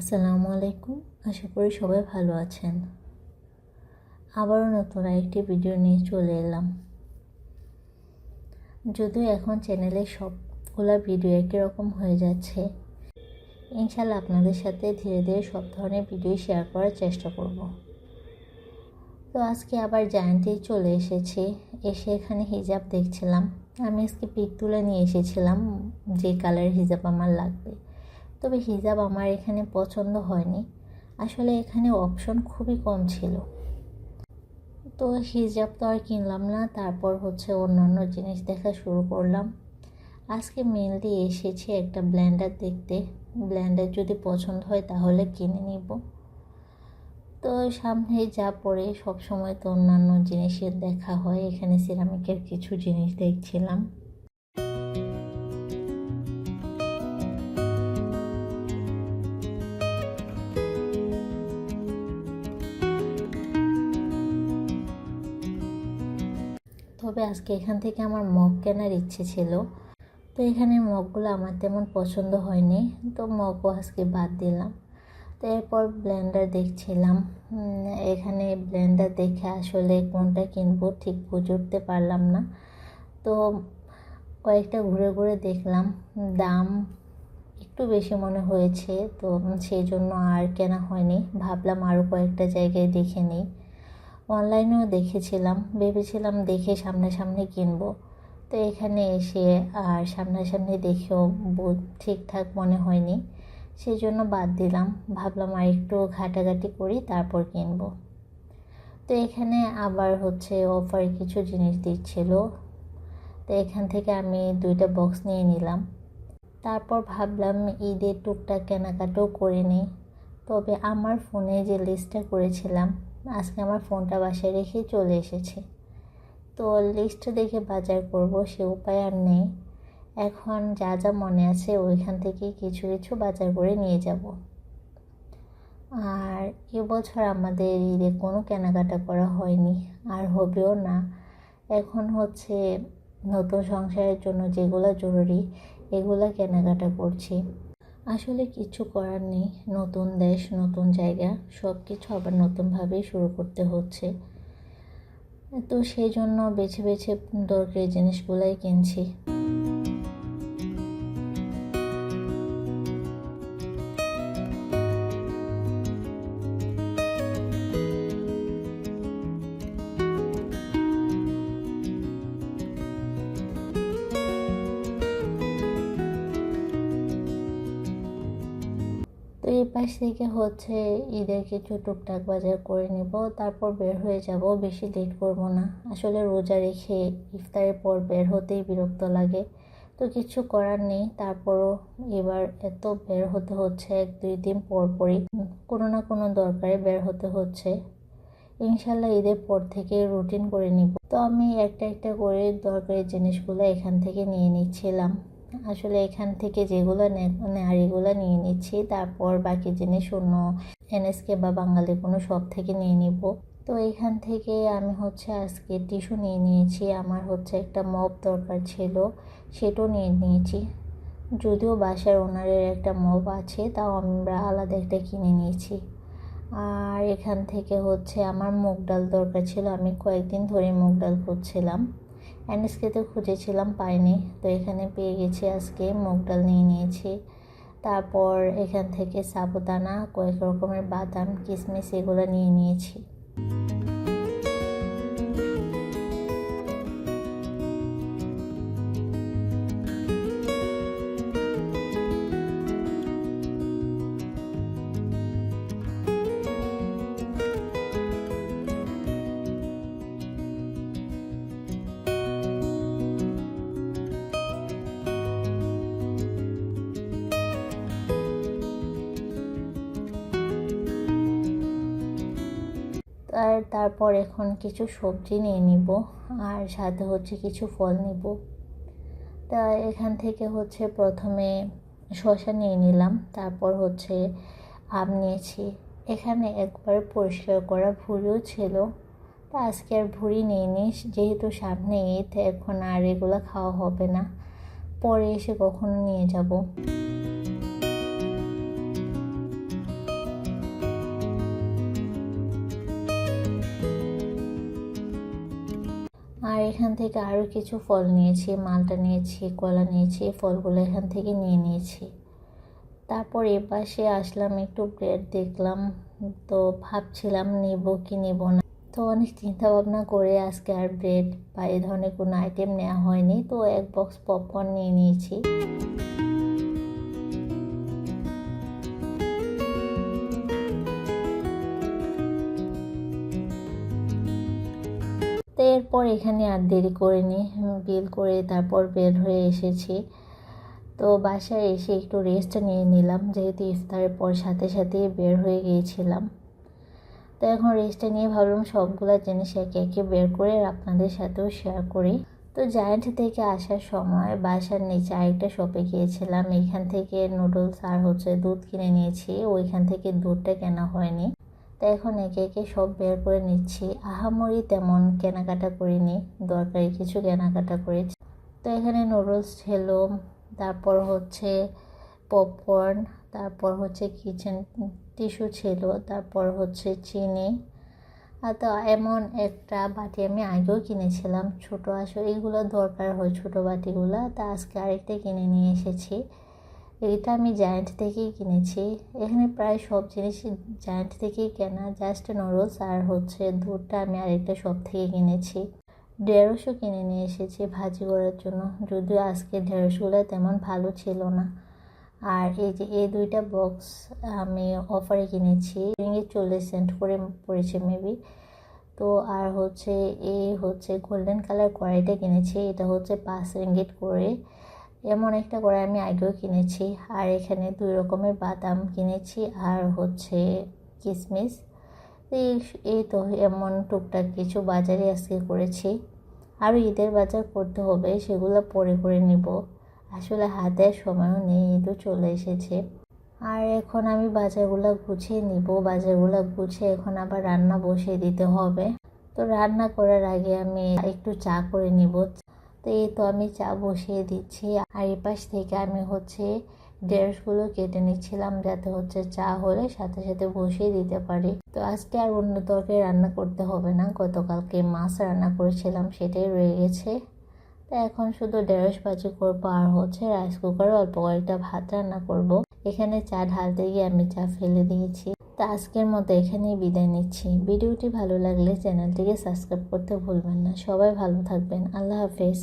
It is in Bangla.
আসসালামু আলাইকুম। আশা করি সবাই ভালো আছেন। আবারও নতুন আরেকটি ভিডিও নিয়ে চলে এলাম। যদিও এখন চ্যানেলে সবগুলা ভিডিও একই রকম হয়ে যাচ্ছে ইনশাল্লাহ আপনাদের সাথে ধীরে ধীরে সব ধরনের ভিডিও শেয়ার করার চেষ্টা করব। তো আজকে আবার জায়ান্টেই চলে এসেছি, এসে এখানে হিজাব দেখছিলাম। আমি আজকে পিক তুলে নিয়ে এসেছিলাম যে কালার হিজাব আমার লাগবে। তবে হিজাব আমার এখানে পছন্দ হয়নি। আসলে এখানে অপশন খুবই কম ছিল। তো হিজাব তো আর কিনলাম না, তারপর হচ্ছে অন্যান্য জিনিস দেখা শুরু করলাম। আজকে মেনলি এসেছি একটা ব্ল্যান্ডার দেখতে। ব্ল্যান্ডার যদি পছন্দ হয় তাহলে কিনে নিব। তো সামনে যা পড়ে সব সময় তো অন্যান্য জিনিসের দেখা হয়। এখানে সিরামিকের কিছু জিনিস দেখছিলাম। তবে আজকে এখান থেকে আমার মগ কেনার ইচ্ছে ছিল। তো এখানে মগগুলো আমার তেমন পছন্দ হয়নি, তো মগও আজকে বাদ দিলাম। তো এরপর ব্লেন্ডার দেখছিলাম। এখানে ব্লেন্ডার দেখে আসলে কোনটা কিনবো ঠিক বুঝে উঠতে পারলাম না। তো কয়েকটা ঘুরে ঘুরে দেখলাম, দাম একটু বেশি মনে হয়েছে, তো সেই জন্য আর কেনা হয়নি। ভাবলাম আরও কয়েকটা জায়গায় দেখে নিই। অনলাইনেও দেখেছিলাম, ভেবেছিলাম দেখে সামনাসামনি কিনবো। তো এখানে এসে আর সামনাসামনি দেখেও ঠিকঠাক মনে হয়নি। সেই জন্য বাদ দিলাম, ভাবলাম আর একটু ঘাটাঘাটি করি, তারপর কিনবো। তো এখানে আবার হচ্ছে অফার কিছু জিনিস দিচ্ছিল। তো এখান থেকে আমি দুইটা বক্স নিয়ে নিলাম। তারপর ভাবলাম ঈদের টুকটাক কেনাকাটাও করে নিই। তবে আমার ফোনে যে লিস্টটা করেছিলাম আজকে আমার ফোনটা বাসায় রেখেই চলে এসেছে। তো লিস্ট দেখে বাজার করব, সে উপায় আর নেই। এখন যা যা মনে আছে ওইখান থেকে কিছু কিছু বাজার করে নিয়ে যাব। আর এবছর আমাদের ঈদে কোনো কেনাকাটা করা হয়নি, আর হবেও না। এখন হচ্ছে নতুন সংসারের জন্য যেগুলো জরুরি, এগুলো কেনাকাটা করছি। আসলে কিছু করার নেই। নতুন দেশ, নতুন জায়গা সব কিছু আবার নতুনভাবেই শুরু করতে হচ্ছে। তো সেই জন্য বেছে বেছে দরকারি জিনিসগুলাই কিনছি। তো এই পাশ থেকে হচ্ছে ঈদের কিছু টুকটাক বাজার করে নিব, তারপর বের হয়ে যাব। বেশি লেট করব না। আসলে রোজা রেখে ইফতারের পর বের হতেই বিরক্ত লাগে। তো কিছু করার নেই, তারপরও এবার এত বের হতে হচ্ছে, এক দুই দিন পর পরই কোনো না কোনো দরকারে বের হতে হচ্ছে। ইনশাল্লাহ ঈদের পর থেকে রুটিন করে নিব। তো আমি একটা একটা করে দরকারি জিনিসগুলো এখান থেকে নিয়ে নিচ্ছিলাম। আসলে এখান থেকে যেগুলো এগুলো নিয়ে নিচ্ছি, তারপর বাকি জিনিস অন্য এনএসকে বা বাঙালি কোনো সব থেকে নিয়ে নিব। তো এখান থেকে আমি হচ্ছে আজকে টিস্যু নিয়ে নিয়েছি, আমার হচ্ছে একটা মপ দরকার ছিল, সেটাও নিয়ে নিয়েছি। যদিও বাসার ওনারের একটা মপ আছে, তাও আমরা আলাদা একটা কিনে নিয়েছি। আর এখান থেকে হচ্ছে আমার মুগ ডাল দরকার ছিল, আমি কয়েকদিন ধরে মুগ ডাল খুঁজছিলাম। এনএসকেতে খুঁজেছিলাম, পাইনি। তো এখানে পেয়ে গেছি আজকে, মুগ ডাল নিয়ে নিয়েছি। তারপর এখান থেকে সাবুদানা, কয়েক রকমের বাদাম কিশমিশ এগুলো নিয়ে নিয়েছি। আর তারপর এখন কিছু সবজি নিয়ে নিব, আর সাথে হচ্ছে কিছু ফল নিব। তা এখান থেকে হচ্ছে প্রথমে শসা নিয়ে নিলাম, তারপর হচ্ছে আম নিয়েছি। এখানে একবার পরিষ্কার করা ভুড়িও ছিল। তা আজকে আর ভুড়ি নিয়ে নিস, যেহেতু সামনে এখন আর এগুলো খাওয়া হবে না। পরে এসে কখনো নিয়ে যাব। এখান থেকে আরও কিছু ফল নিয়েছি, মালটা নিয়েছি, কলা নিয়েছি, ফলগুলো এখান থেকে নিয়ে নিয়েছি। তারপর এপাশে পাশে আসলাম, একটু ব্রেড দেখলাম, তো ভাবছিলাম নেব কি নেব না। তো অনেক চিন্তা ভাবনা করে আজকে আর ব্রেড বা এ ধরনের কোনো আইটেম নেওয়া হয়নি, তো এক বক্স পপকর্ন নিয়ে নিয়েছি। এরপর এখানে আর দেরি করে করিনি বিল করে তারপর বের হয়ে এসেছি। তো বাসায় এসে একটু রেস্ট নিয়ে নিলাম, যেহেতু ইফতারের পর সাথে সাথে বের হয়ে গিয়েছিলাম। তো এখন রেস্টটা নিয়ে ভাবলাম সবগুলো জিনিস একে একে বের করে আপনাদের সাথেও শেয়ার করি। তো জায়েন্ট থেকে আসার সময় বাসার নিচে আরেকটা শপে গিয়েছিলাম। এখান থেকে নুডলস আর হচ্ছে দুধ কিনে নিয়েছি। ওইখান থেকে দুধটা কেনা হয়নি। তো এখন একে একে সব বের করে নিচ্ছি। আহামরি তেমন কেনাকাটা করিনি, দরকারি কিছু কেনাকাটা করেছি। তো এখানে নুডলস ছিল তারপর হচ্ছে পপকর্ন তারপর হচ্ছে কিচেন টিস্যু ছিল, তারপর হচ্ছে চিনি। আর তো এমন একটা বাটি আমি আগেও কিনেছিলাম, ছোটো আসলে এগুলো দরকার হয় ছোটো বাটিগুলো, তা আজকে আরেকটা কিনে নিয়ে এসেছি। এটা আমি জায়েন্ট থেকেই কিনেছি। এখানে প্রায় সব জিনিস জায়েন্ট থেকেই কেনা। জাস্ট নুডলস আর হচ্ছে দুধটা আমি আরেকটা শপ থেকে কিনেছি। ঢেঁড়সও কিনে নিয়ে এসেছি ভাজি করার জন্য। যদিও আজকে ঢেঁড়সগুলো তেমন ভালো ছিল না। আর এই যে এই দুইটা বক্স আমি অফারে কিনেছি। রিঙ্গে চল্লিশ সেন্ট করে পড়েছে মেবি। তো আর হচ্ছে এই হচ্ছে গোল্ডেন কালার কড়াইটা কিনেছি। এটা হচ্ছে পাঁচ রিঙ্গিট করে। এমন একটা কড়াই আমি আগেও কিনেছি। আর এখানে দুই রকমের বাদাম কিনেছি আর হচ্ছে কিশমিশ এই তো এমন টুকটাক কিছু বাজারে আজকে করেছি। আরও ঈদের বাজার করতে হবে, সেগুলো পরে করে নিব। আসলে হাতের সময়ও নেই ঈদও চলে এসেছে। আর এখন আমি বাজারগুলো গুছিয়ে নিব, বাজারগুলো গুছিয়ে এখন আবার রান্না বসিয়ে দিতে হবে। তো রান্না করার আগে আমি একটু চা করে নিব। তো এই তো আমি চা বসিয়ে দিচ্ছি। আর এই পাশ থেকে আমি হচ্ছে ঢেঁড়সগুলো কেটে নিচ্ছিলাম যাতে হচ্ছে চা হলে সাথে সাথে বসিয়ে দিতে পারি। তো আজকে আর অন্য তরকারি রান্না করতে হবে না। গতকালকে মাছ রান্না করেছিলাম, সেটাই রয়ে গেছে। তো এখন শুধু ঢেঁড়স ভাজি করব আর হচ্ছে রাইস কুকারে অল্প কয়েকটা ভাত রান্না করব। এখানে চা ঢালতে গিয়ে আমি চা ফেলে দিয়েছি। তো আজকের মতো এখানেই বিদায় নিচ্ছি। ভিডিওটি ভালো লাগলে চ্যানেলটিকে সাবস্ক্রাইব করতে ভুলবেন না। সবাই ভালো থাকবেন। আল্লাহ হাফেজ।